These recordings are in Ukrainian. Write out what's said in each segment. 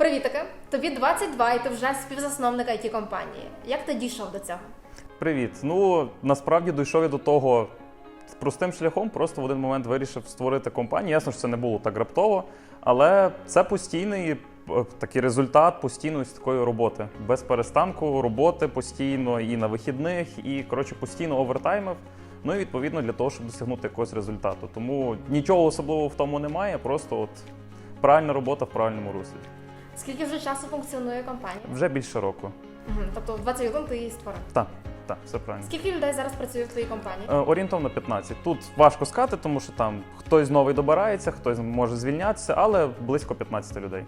Привітики! Тобі 22 і ти вже співзасновник it компанії. Як ти дійшов до цього? Привіт. Ну насправді дійшов я до того простим шляхом. Просто в один момент вирішив створити компанію. Ясно, що це не було так раптово, але це постійний е, такий результат постійної такої роботи. Без перестанку роботи постійно і на вихідних, і коротше постійно овертаймив. Ну і відповідно для того, щоб досягнути якогось результату. Тому нічого особливого в тому немає, просто от правильна робота в правильному руслі. Скільки вже часу функціонує компанія? Вже більше року. Угу. Тобто в 21 ти її створив. Так, так, все правильно. Скільки людей зараз працює в твоїй компанії? Е, Орієнтовно 15. Тут важко сказати, тому що там хтось новий добирається, хтось може звільнятися, але близько 15 людей.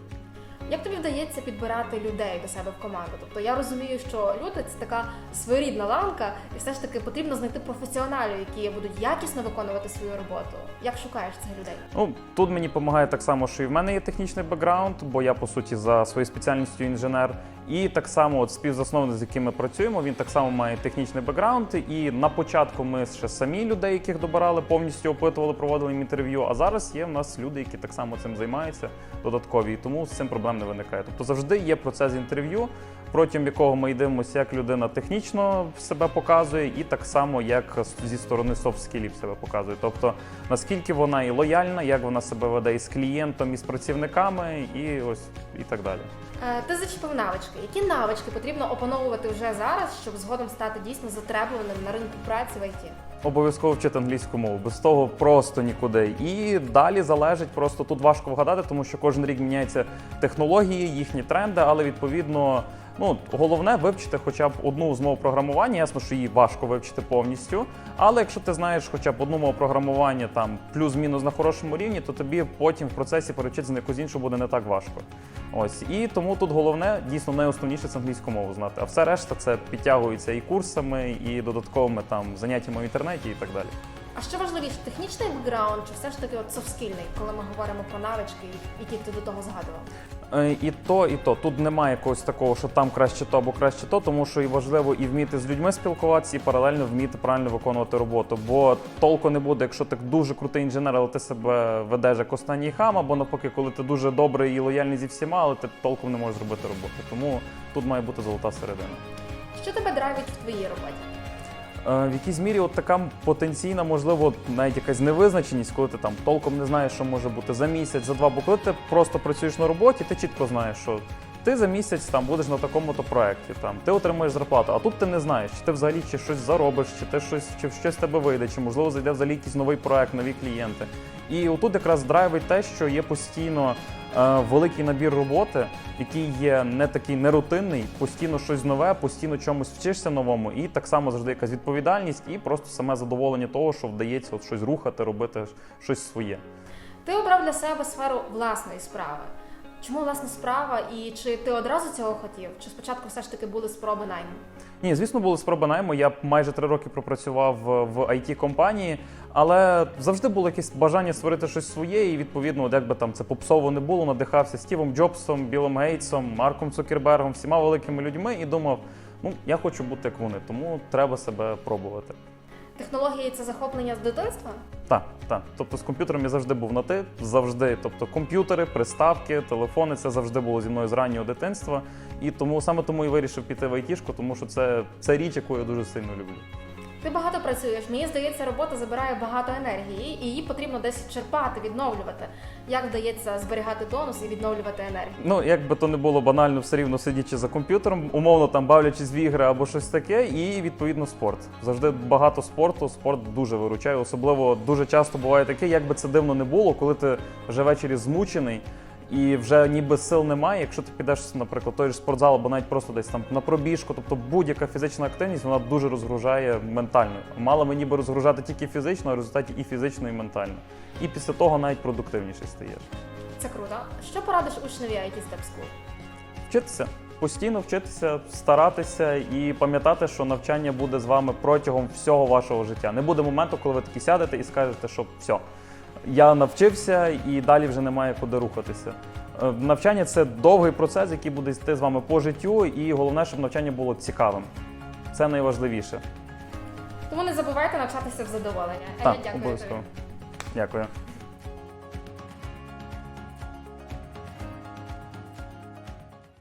Як тобі вдається підбирати людей до себе в команду? Тобто я розумію, що люди це така своєрідна ланка, і все ж таки потрібно знайти професіоналів, які будуть якісно виконувати свою роботу. Як шукаєш цих людей? Ну тут мені допомагає так само, що і в мене є технічний бекграунд, бо я по суті за своєю спеціальністю інженер. І так само, от співзасновник, з яким ми працюємо, він так само має технічний бекграунд. І на початку ми ще самі людей, яких добирали, повністю опитували, проводили їм інтерв'ю. А зараз є в нас люди, які так само цим займаються додаткові, і тому з цим проблем не виникає. Тобто завжди є процес інтерв'ю, протягом якого ми йдемося, як людина технічно себе показує, і так само як зі сторони софт-скілів себе показує. Тобто наскільки вона і лояльна, як вона себе веде із клієнтом, і з працівниками, і ось і так далі. Е, Ти зачепив навички. Які навички потрібно опановувати вже зараз, щоб згодом стати дійсно затребуваним на ринку праці в ІТ? Обов'язково вчити англійську мову, без того просто нікуди. І далі залежить просто тут важко вгадати, тому що кожен рік міняються технології, їхні тренди, але відповідно. Ну, головне вивчити хоча б одну з мов програмування. Ясно, що її важко вивчити повністю. Але якщо ти знаєш хоча б одну мову програмування там плюс-мінус на хорошому рівні, то тобі потім в процесі перевчитися на якусь іншу буде не так важко. Ось і тому тут головне дійсно найосновніше це англійську мову знати. А все решта це підтягується і курсами, і додатковими там заняттями в інтернеті, і так далі. А що важливіше, технічний бекграунд чи все ж таки от софтскільний, коли ми говоримо про навички, які ти до того згадував? Е, І то, і то. Тут немає якогось такого, що там краще то або краще то, тому що і важливо і вміти з людьми спілкуватися, і паралельно вміти правильно виконувати роботу. Бо толку не буде, якщо ти дуже крутий інженер, але ти себе ведеш як останній хам, або навпаки, коли ти дуже добрий і лояльний зі всіма, але ти толком не можеш зробити роботу. Тому тут має бути золота середина. Що тебе драйвить в твоїй роботі? Е, В якійсь мірі от така потенційна, можливо, навіть якась невизначеність, коли ти там толком не знаєш, що може бути за місяць, за два. Бо коли ти просто працюєш на роботі, ти чітко знаєш, що ти за місяць там будеш на такому-то проєкті, там ти отримаєш зарплату, а тут ти не знаєш, чи ти взагалі чи щось заробиш, чи ти щось, чи щось тебе вийде, чи можливо зайде взагалі якийсь новий проект, нові клієнти. І отут якраз драйвить те, що є постійно великий набір роботи, який є не такий нерутинний, постійно щось нове, постійно чомусь вчишся новому, і так само завжди якась відповідальність, і просто саме задоволення того, що вдається от щось рухати, робити щось своє. Ти обрав для себе сферу власної справи. Чому власна справа і чи ти одразу цього хотів? Чи спочатку все ж таки були спроби найму? Ні, звісно, були спроби найму. Я майже три роки пропрацював в- в it компанії, але завжди було якесь бажання створити щось своє, і відповідно, от як би там це попсово не було, надихався Стівом Джобсом, Білом Гейтсом, Марком Цукербергом, всіма великими людьми, і думав, ну я хочу бути як вони, тому треба себе пробувати. Технології це захоплення з дитинства? Так, так. Тобто з комп'ютером я завжди був на ти, завжди. Тобто комп'ютери, приставки, телефони це завжди було зі мною з раннього дитинства. І тому саме тому і вирішив піти в айтішку, тому що це, це річ, яку я дуже сильно люблю. Ти багато працюєш. Мені здається, робота забирає багато енергії, і її потрібно десь черпати, відновлювати. Як вдається зберігати тонус і відновлювати енергію? Ну, як би то не було банально, все рівно сидячи за комп'ютером, умовно там бавлячись в ігри або щось таке, і відповідно спорт. Завжди багато спорту, спорт дуже виручає. Особливо дуже часто буває таке, як би це дивно не було, коли ти вже ввечері змучений. І вже ніби сил немає. Якщо ти підеш, наприклад, той же спортзал або навіть просто десь там на пробіжку, тобто будь-яка фізична активність вона дуже розгружає ментально. Мала ми ніби розгружати тільки фізично, а в результаті і фізично, і ментально. І після того навіть продуктивніше стаєш. Це круто. Що порадиш учневі IT Step School? Вчитися, постійно вчитися, старатися і пам'ятати, що навчання буде з вами протягом всього вашого життя. Не буде моменту, коли ви такі сядете і скажете, що все, я навчився і далі вже немає куди рухатися. Е, Навчання це довгий процес, який буде йти з вами по життю, і головне, щоб навчання було цікавим. Це найважливіше. Тому не забувайте навчатися в задоволення. Так, дякую обов'язково. Дякую.